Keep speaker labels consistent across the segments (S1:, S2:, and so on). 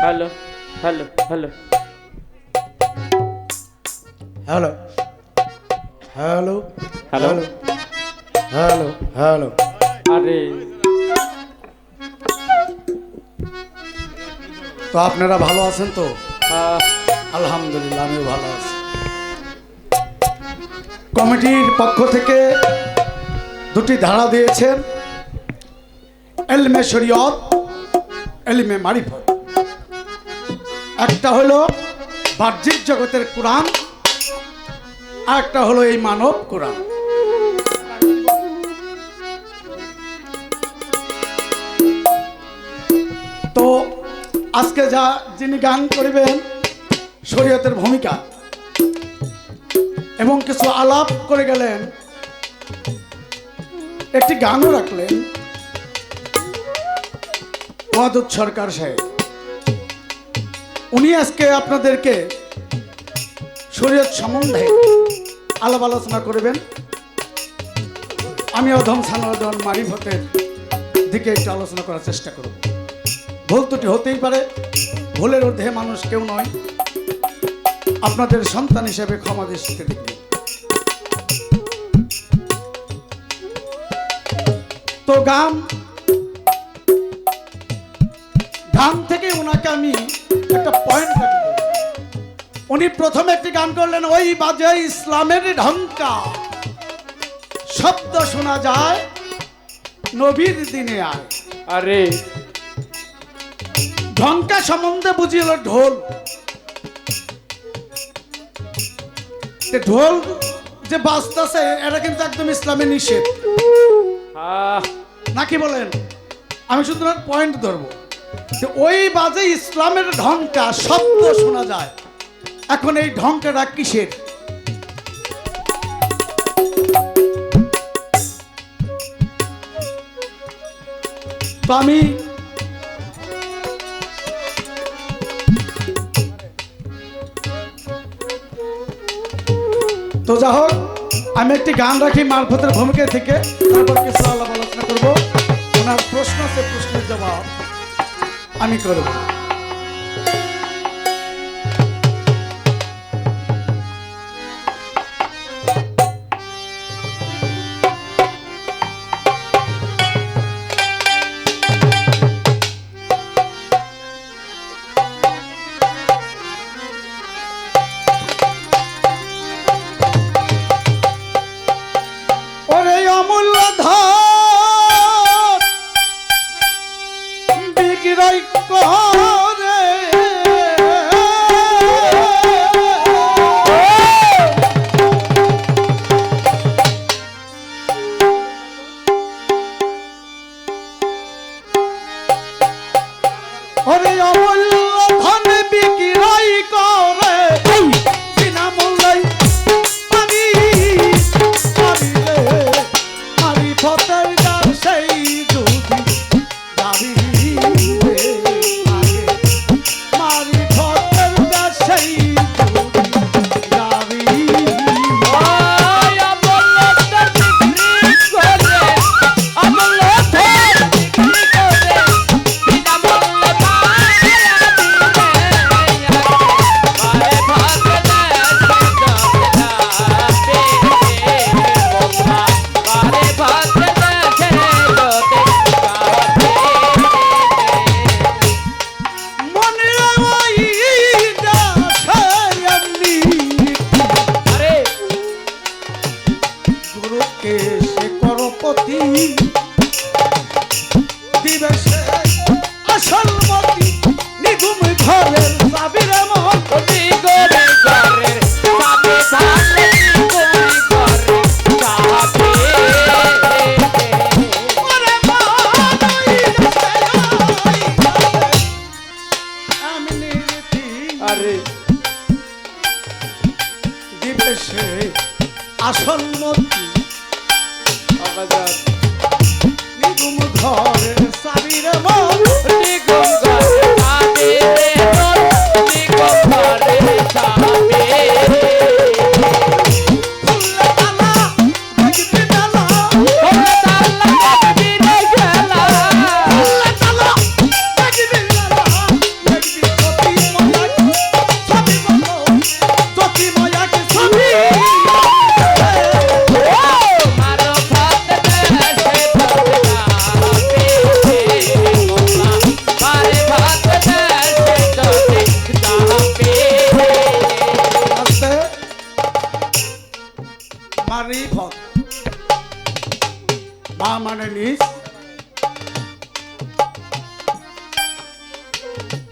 S1: Hello hello hello
S2: hello hello
S1: hello.
S2: Hello hello
S1: আরে।
S2: তো আপনারা ভালো আছেন তো?
S1: আহ,
S2: আলহামদুলিল্লাহ আমিও ভালো আছি। কমিটির পক্ষ থেকে দুটি ধারা দিয়েছেন। এলমে শরীয়ত এলমে মারিফত। একটা হলো বাহ্যিক জগতের কোরআন, আর একটা হলো এই মানব কোরআন। তো আজকে যা যিনি গান করিবেন, শরীয়তের ভূমিকা, এবং কিছু আলাপ করে গেলেন, একটি গানও রাখলেন ওয়াদুদ সরকার সাহেব। উনি আজকে আপনাদেরকে শরীয়ত সম্বন্ধে আলাপ আলোচনা করবেন। আমি অধম সানোদন মারিফতের দিকে একটু আলোচনা করার চেষ্টা করব। ভুল ত্রুটি হতেই পারে, ভুলের ঊর্ধ্বে মানুষ কেউ নয়। আপনাদের সন্তান হিসেবে ক্ষমা দৃষ্টিতে দেখবেন। তো গান গান থেকে ওনাকে আমি একটা পয়েন্ট রাখব উনি প্রথমে একটি গান করলেন ওই বাজে ইসলামের ঢঙ্কা শব্দ শোনা যায় নবীর দিনে আয়।
S1: আরে।
S2: ঢঙ্কা সম্বন্ধে বুঝিল ঢোল। ঢোল যে বাজতেছে এটা কিন্তু একদম ইসলামে নিষেধ।
S1: আহ,
S2: নাকি বলেন? আমি শুধু পয়েন্ট ধরবো। ওই বাজে ইসলামের ঢঙ্কা শব্দ শোনা যায়। এখন এই ঢঙ্কাটা কিসের? আমি তো যা হোক, আমি একটি গান রাখি মারফতের ভূমিকা থেকে, তারপর কিছু আলাপ আলোচনা করব। ওনার প্রশ্ন আছে, প্রশ্নের জবাব। আমি করব সে আসন মন্ত্রী নিগুম ধরে সাবির মন নিগুম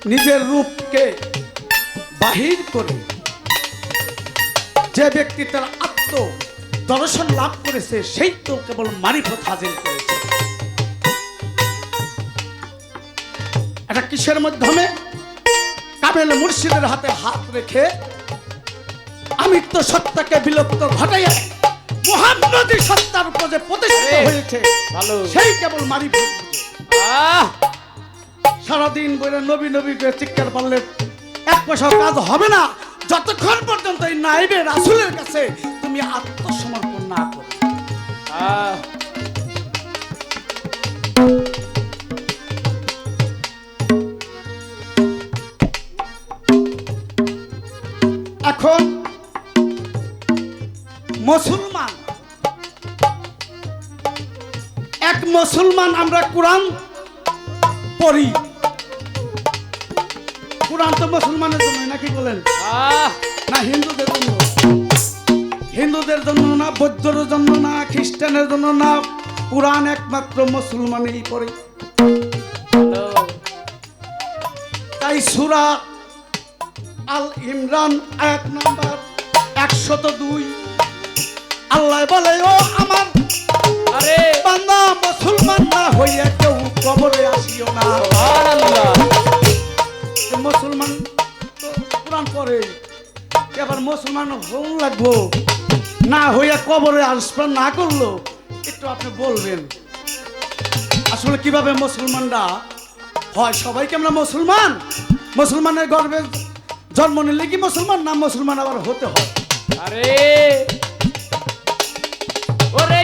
S2: নিজের রূপকে বাহির করে যে ব্যক্তি তার আত্ম দর্শন লাভ করেছে সেই তো কেবল মারিফত হাজির করেছে। এটা কিসের মাধ্যমে? কাবেল মুর্শিদের হাতে হাত রেখে আমিত্ব সত্তাকে বিলুপ্ত ঘটাইয়া মহানদী সত্তার উপর যে প্রতিষ্ঠিত হয়েছে
S1: ভালো।
S2: সেই কেবল মারিফত।
S1: আহ!
S2: সারাদিন বলে নবী নবী করে চিৎকার পারলে এক পয়সাও কাজ হবে না। যতক্ষণ পর্যন্ত এই নাইবে রাসুলের কাছে তুমি আত্মসমর্পণ না করো। এখন মুসলমান এক মুসলমান আমরা কোরআন পড়ি। কোরআন তো মুসলমানের জন্য নাকি বলেন? না হিন্দুদের জন্য? হিন্দুদের জন্য না বৌদ্ধদের জন্য না খ্রিস্টানের জন্য না কোরআন একমাত্র মুসলমানেই পড়ে তাই সুরা আল ইমরান এক নাম্বার একশত দুই। আল্লাহ বলে ও আমার
S1: আরে।
S2: বান্দা মুসলমান না হইয়া কেউ কবরে আসিও না। যে মুসলমান। তো পড়ে, এবার মুসলমান হল লাগবো। না হইয়া কবরে আসবেন না করল, একটু আপনি বলবেন। আসলে কীভাবে মুসলমানরা হয়? সবাইকে আমরা মুসলমান? মুসলমানের গর্বে জন্ম নিলে কি মুসলমান না মুসলমান আবার হতে হয়?
S1: আরে, ওরে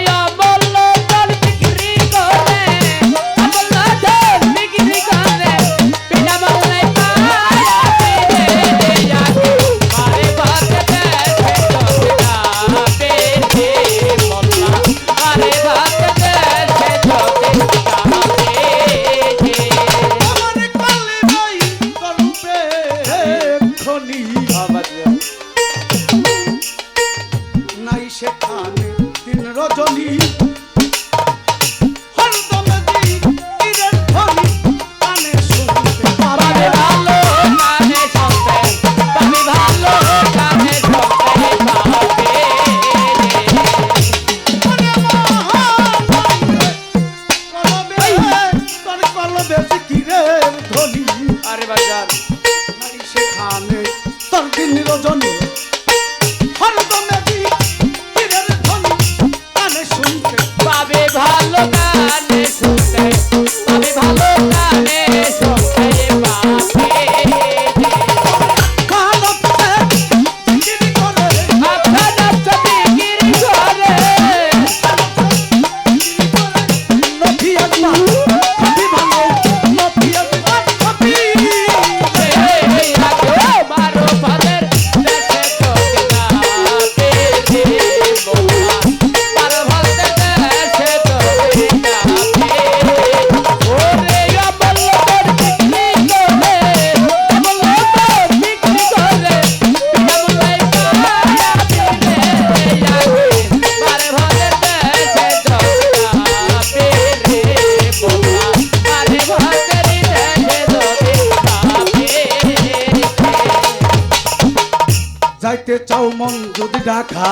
S2: যাইতে চাও মন যদি ডাকা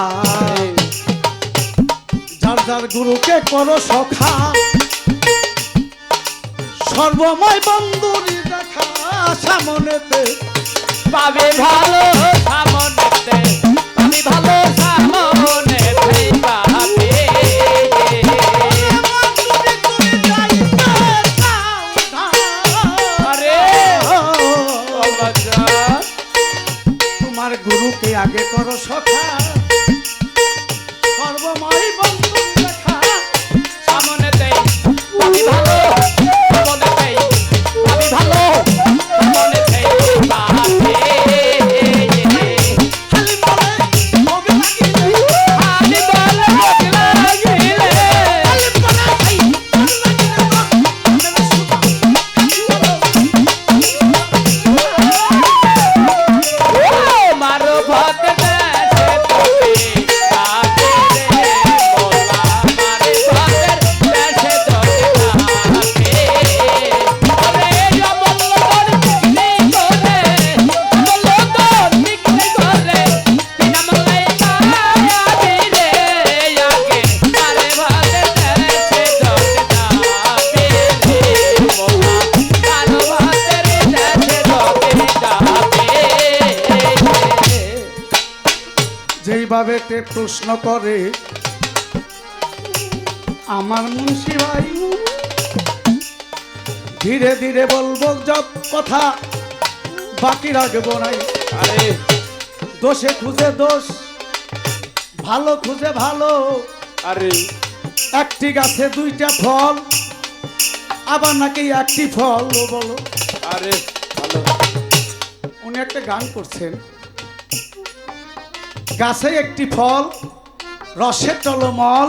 S2: যার যার গুরুকে করো সখা, সর্বময় বন্ধুরি দেখা সামনেতে।
S1: পাবে ভালো সামনেতে, পাবে ভালো সামনেতে।
S2: করো সখা তে প্রশ্ন করে আমার মুন্সি ভাই ধীরে ধীরে বলব সব কথা বাকি রাখব নাই।
S1: আরে।
S2: দোষে খুঁজে দোষ ভালো খুঁজে ভালো।
S1: আরে।
S2: একটি গাছে দুইটা ফল আবার নাকি একটি ফল বলো।
S1: আরে ভালো।
S2: উনি একটা গান করছেন। গাছে একটি ফল রসে টলমল।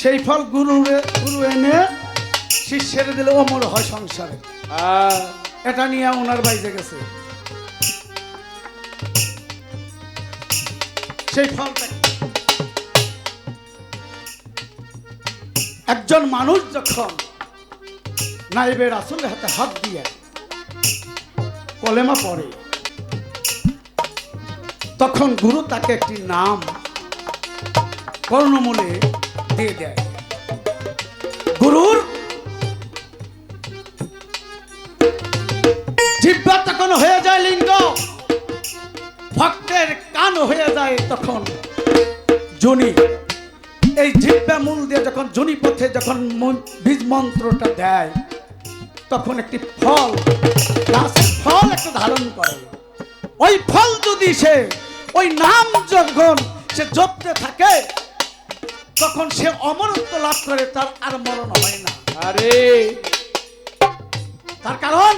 S2: সেই ফল গুরু গুরু এনে শিষ্যের দিলে অমর হয় সংসারে। এটা নিয়ে ওনার বাইজে গেছে। সেই ফলটা একজন মানুষ যখন নাইবের আসলে হাতে হাত দিয়ে কলেমা পড়ে তখন গুরু তাকে একটি নাম কর্ণমূলে দিয়ে দেয়। গুরুর জিব্বা তখন হয়ে যায় লিঙ্গ, ভক্তের কান হয়ে যায় তখন জনি এই জিব্বা মূল দিয়ে যখন জনি পথে যখন বীজ মন্ত্রটা দেয়, তখন একটি ফল ফল একটা ধারণ করে। ওই ফল যদি সে ওই নাম যখন সে জপতে থাকে তখন সে অমরত্ব লাভ করে তার আর মরণ হয় না।
S1: আরে।
S2: তার কারণ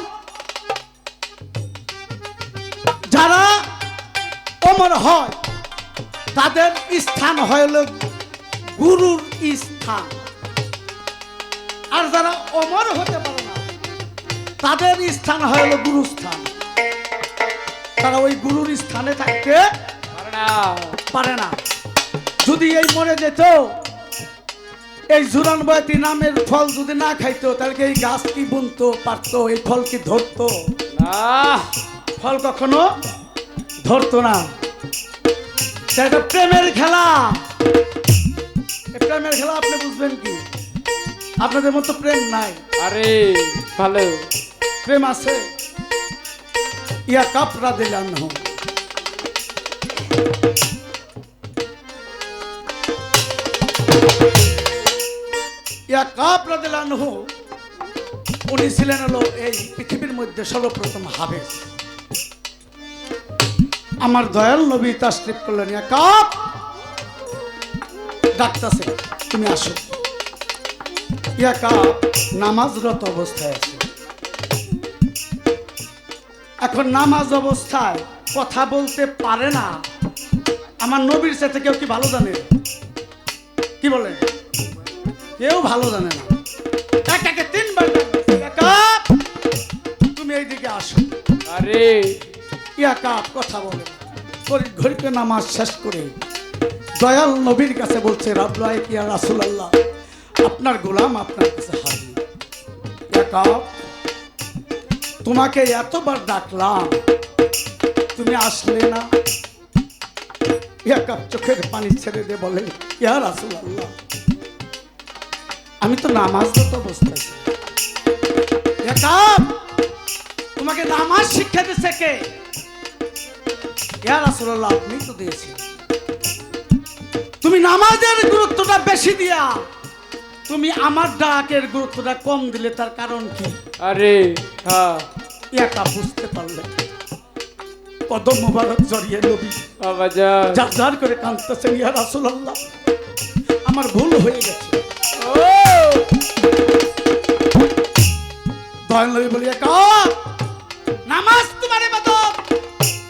S2: যারা অমর হয় তাদের স্থান হইল গুরুর স্থান। আর যারা অমর হতে পারে না তাদের স্থান হইল গুরুস্থান। তারা ওই গুরুর স্থানে থাকতে
S1: পারে না।
S2: যদি এই মরে যেত এই জুরান বয়তি নামের ফল যদি না খাইতো তাহলে এই গাছ কি বুনতো পারতো এই ফল কি ধরতো? ফল কখনো ধরতো না। এটা প্রেমের খেলা। প্রেমের খেলা আপনি বুঝবেন কি? আপনাদের মতো প্রেম নাই।
S1: আরে ভালো।
S2: প্রেম আছে। ইয়া কাপড়া দিলাম হোক ইয়া কাপড়া দিলাম হোক উনি ছিলেন হলো এই পৃথিবীর মধ্যে সর্বপ্রথম হাবেস আমার দয়াল নবী তাস্ট্রিপ করলেন কাপ! ডাকতেছে, তুমি আসো। ইয়া কাপ, নামাজরত অবস্থায় আছে। এখন নামাজ অবস্থায় কথা বলতে পারে না। আমার নবীর সাথে কেউ কি ভালো জানে? কি বলে? কেউ ভালো জানে না। এক একে তিনবার ডাকতেছে, "ইয়া কাপ, তুমি এইদিকে আসো।
S1: আরে।
S2: ইয়া কাপ কথা বলে। ঘড়িতে নামাজ শেষ করে দয়াল নবীর কাছে বলছে রাবলাই কিয়া রাসুল আল্লাহ আপনার গোলাম আপনার কাছে হাজির। ইয়া কাপ তোমাকে এতবার ডাকলাম, তুমি আসলে না। ইয়াকা চোখের পানি ছেড়ে দে বলে, ইয়া রাসুল আল্লাহ আমি তো আছি। ইয়া কাপ তোমাকে নামাজ শিক্ষা দিচ্ছে কে? ইয়া রাসূলুল্লাহ আপনি তো দিয়েছেন তুমি নামাজের গুরুত্বটা বেশি দিয়া। তুমি আমার ডাকের গুরুত্বটা কম দিলে তার কারণ কি?
S1: আরে হ্যাঁ।
S2: একা বুঝতে পারলে কদম মুবারক জড়িয়ে নবী।
S1: বাবা
S2: যার যার করে কাঁদতেছেন ইয়া রাসূলুল্লাহ। আমার ভুল হয়ে গেছে।
S1: ও!
S2: দয়াল নবী বলি একা নামাজ তোমার ইবাদত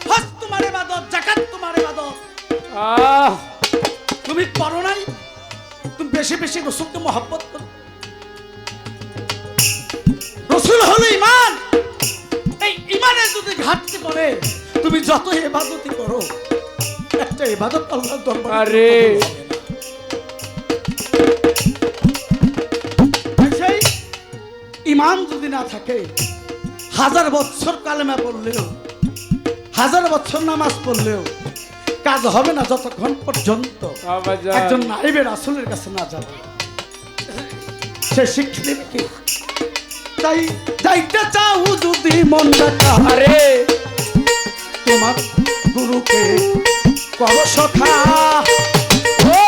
S2: হজ তোমার ইবাদত যাকাত তোমার ইবাদত।
S1: আহ!
S2: বেশি বেশি রসুলকে মহাব্বত করো। রসুল হলো ইমান এই ইমানের যদি ঘাটতি করে তুমি যত এবাদতি করো একটা এবাদত আল্লাহ দরবারে
S1: আরে।
S2: ইমান যদি না থাকে হাজার বছর কালেমা পড়লেও হাজার বছর নামাজ পড়লেও কাজ হবে না যতক্ষণ পর্যন্ত একজন নারীবের আসলের কাছে না যাবে। সে শিক্ষা দেবে কি? তাই যাইতে চাও যদি মন
S1: রে
S2: তোমার গুরুকে কর সখা। ও!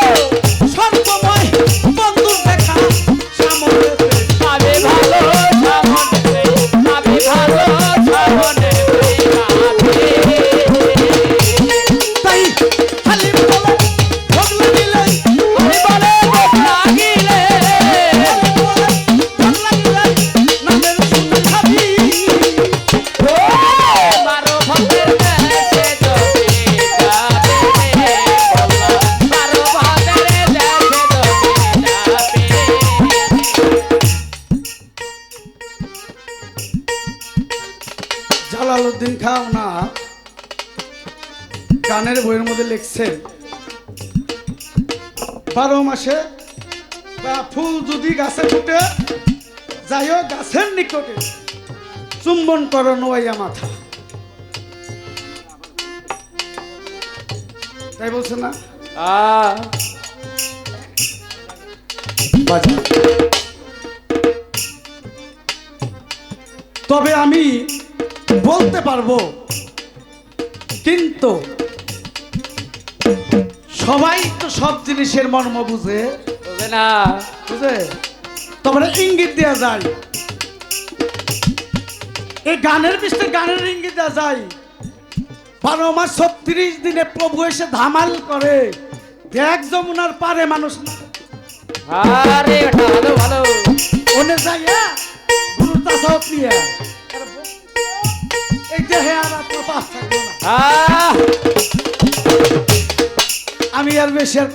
S2: জালালউদ্দিন খাও না। গানের বইয়ের মধ্যে লিখছে, বারো মাসে বা ফুল যদি গাছে ফুটে, যাইও গাছের নিকটে, চুম্বন করো নোয়াইয়া মাথা। তাই বলছে না? তবে আমি বলতে পারব। কিন্তু সবাই তো সব জিনিসের মর্ম বুঝে।
S1: না।
S2: বুঝে? তোমার ইঙ্গিত দেওয়া যায়। এই গানের বিষয়ে গানের ইঙ্গিত দেওয়া যায়। বারো মাস ছত্রিশ দিনে প্রভু এসে ধামাল করে। এক যমুনার পারে মানুষ না। আমি আর বেশি আর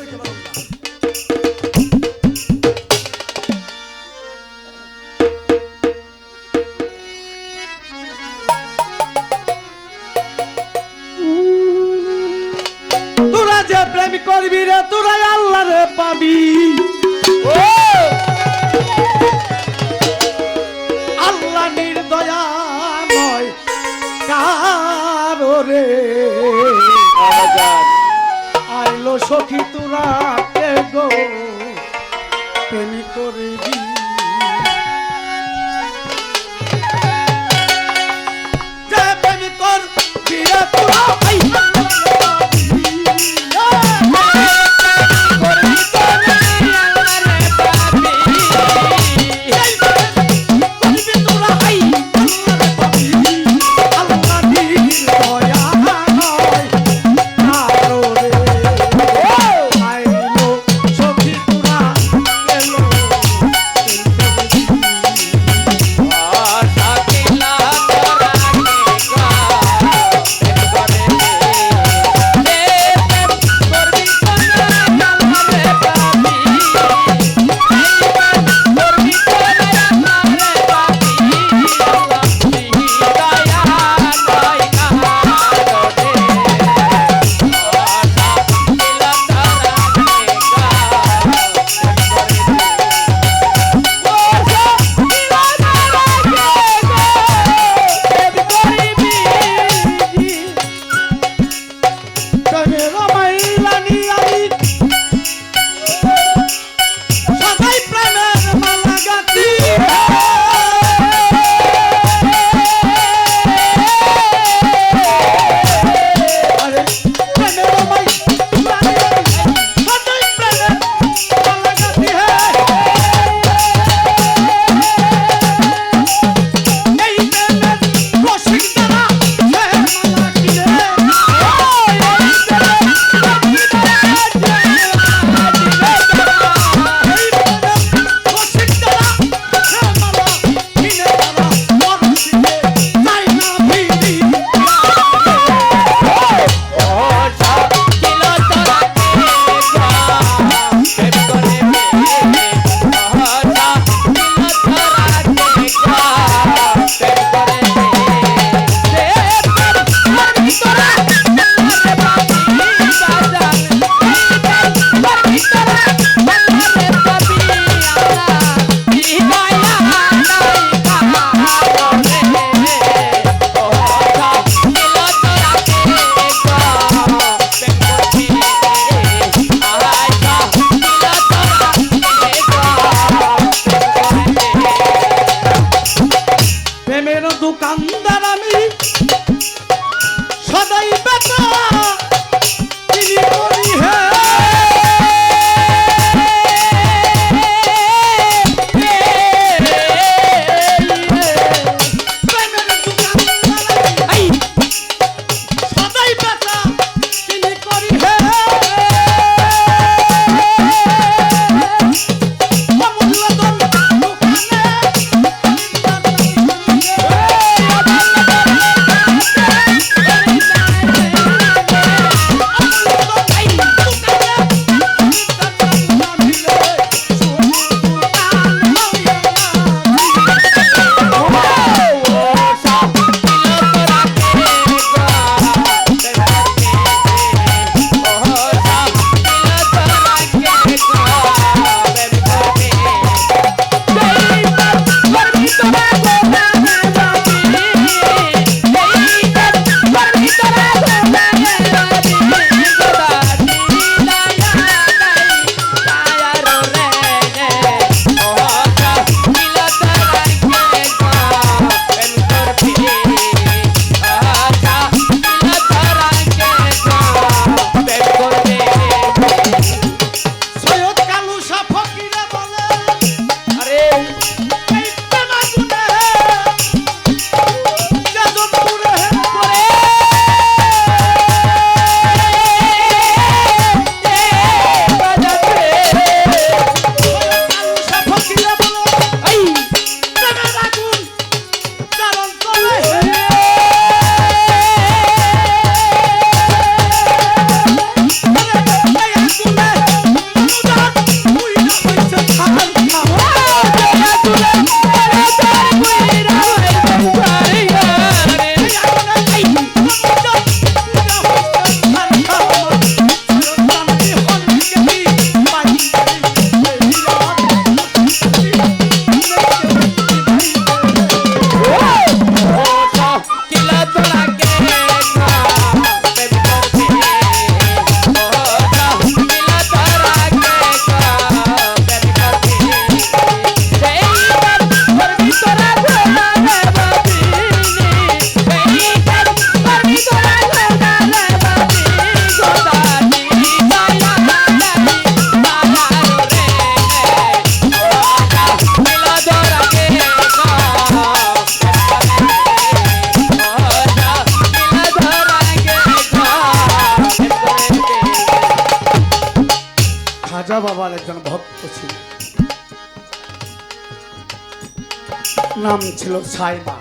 S2: ছাইমা।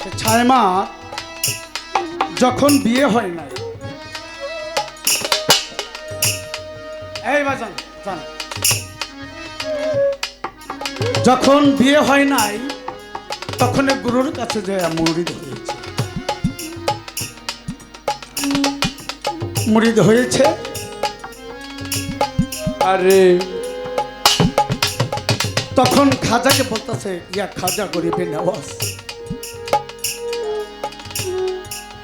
S2: সে ছাইমা যখন বিয়ে হয় নাই। এই বাজান জান যখন বিয়ে হয় নাই, তখন গুরুর কাছে যে মুড়িদ হয়েছে। মুড়িদ হয়েছে।
S1: আরে
S2: তখন খাজাকে বলতেছে ইয়া খাজা গরিবে নেওয়াজ।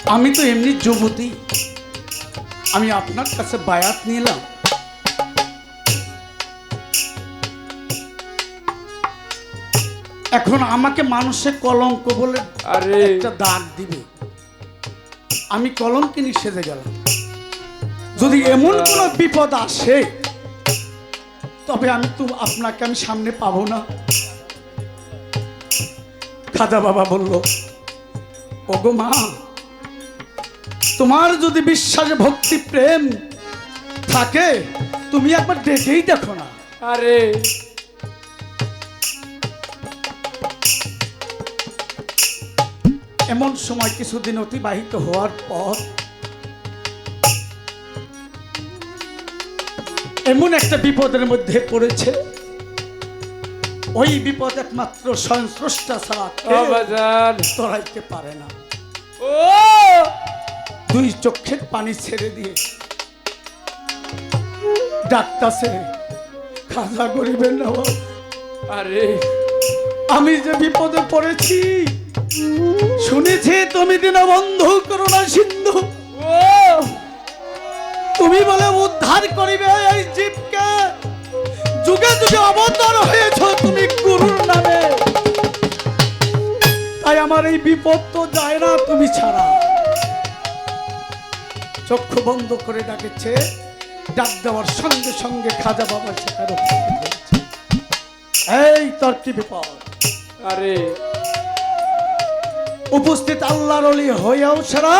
S2: আমি তো এমনি যুবতী। আমি আপনার কাছে বায়াত নিলাম। এখন আমাকে মানুষে কলঙ্ক বলে
S1: আরে।
S2: একটা দাগ দিবে। আমি কলঙ্কিনী সেজে গেলাম। যদি এমন কোনো বিপদ আসে তবে আমি তো আপনাকে আমি সামনে পাবো না। খাজা বাবা বলল ওগো মা তোমার যদি বিশ্বাস ভক্তি প্রেম থাকে তুমি একবার দেখেই দেখো না।
S1: আরে।
S2: এমন সময় কিছুদিন অতিবাহিত হওয়ার পর এমন একটা বিপদের মধ্যে পড়েছে। ওই বিপদ একমাত্র স্বয়ং ছাড়া তরাইতে পারে না।
S1: ও!
S2: দুই চোখের পানি ছেড়ে দিয়ে ডাক্তার খাজা গরিবের নেওয়া
S1: আরে।
S2: আমি যে বিপদে পড়েছি শুনেছি তুমি দীনবন্ধু করোনা সিন্ধু
S1: ও!
S2: তুমি বলে উদ্ধার করিবে এই জীবকে। যুগে যুগে অবতার হয়েছ তুমি গুরুর নামে। তাই আমার এই বিপদ তো যায় না তুমি ছাড়া। চক্ষু বন্ধ করে ডাকেছে। ডাক দেওয়ার সঙ্গে সঙ্গে খাজা বাবা সেখানে। এই তোর কি বিপদ?
S1: আরে।
S2: উপস্থিত আল্লাহর অলি হয়েও ছাড়া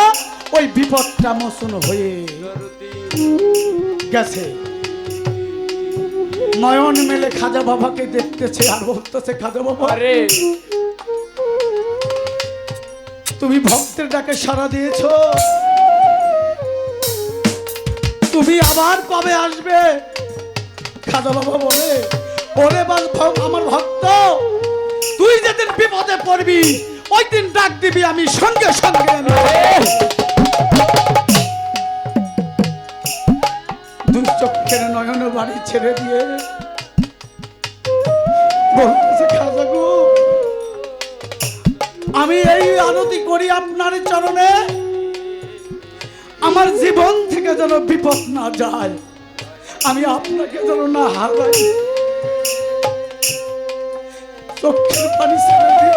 S2: ওই বিপদটা মসুন হয়ে গেছে। নয়ন মেলে খাজা বাবাকে দেখতেছে আর বলতেছে খাজা বাবা
S1: আরে।
S2: তুমি ভক্তের ডাকে সাড়া দিয়েছ। তুমি আবার কবে আসবে? খাজা বাবা বলে ওরে আমার ভক্ত তুই যেদিন বিপদে পড়বি ওই দিন ডাক দিবি আমি সঙ্গে সঙ্গে আমি দুই চক্ষের নয়ন বাড়ি ছেড়ে দিয়ে। আমি এই আনতি করি আপনার চরণে। আমার জীবন থেকে যেন বিপদ না যায়, আমি আপনাকে যেন না হারাই। চোখের পানি ছেড়ে দিয়ে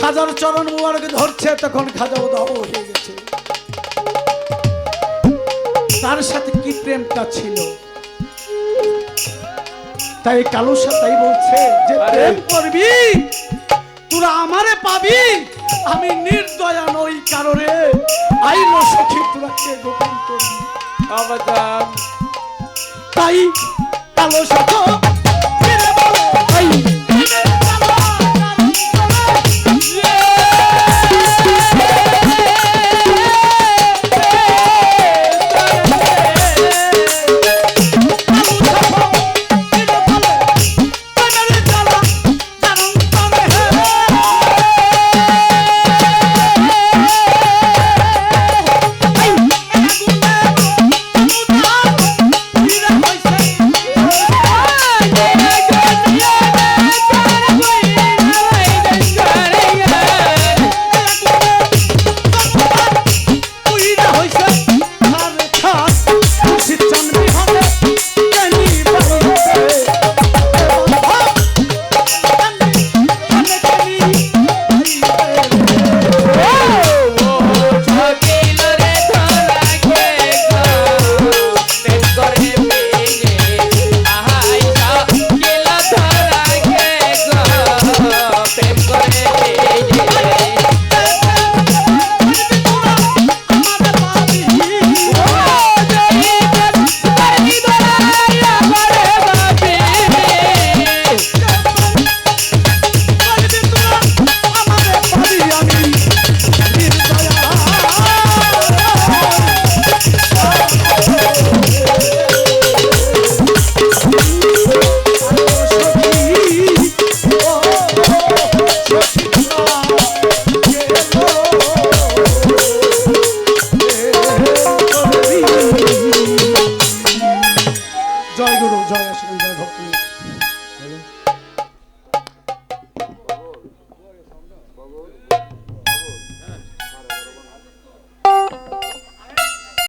S2: খাজার চরণ মুবারকে ধরছে, তখন খাজা উদাহ হয়ে তার সাথে কি প্রেমটা ছিল? তাই কালো তাই বলছে যে প্রেম করবি তোরা আমারে পাবি আমি নির্দয়া নই কারণে আইল সখী তোরা কে গোপন করবি? তাই কালো সাথ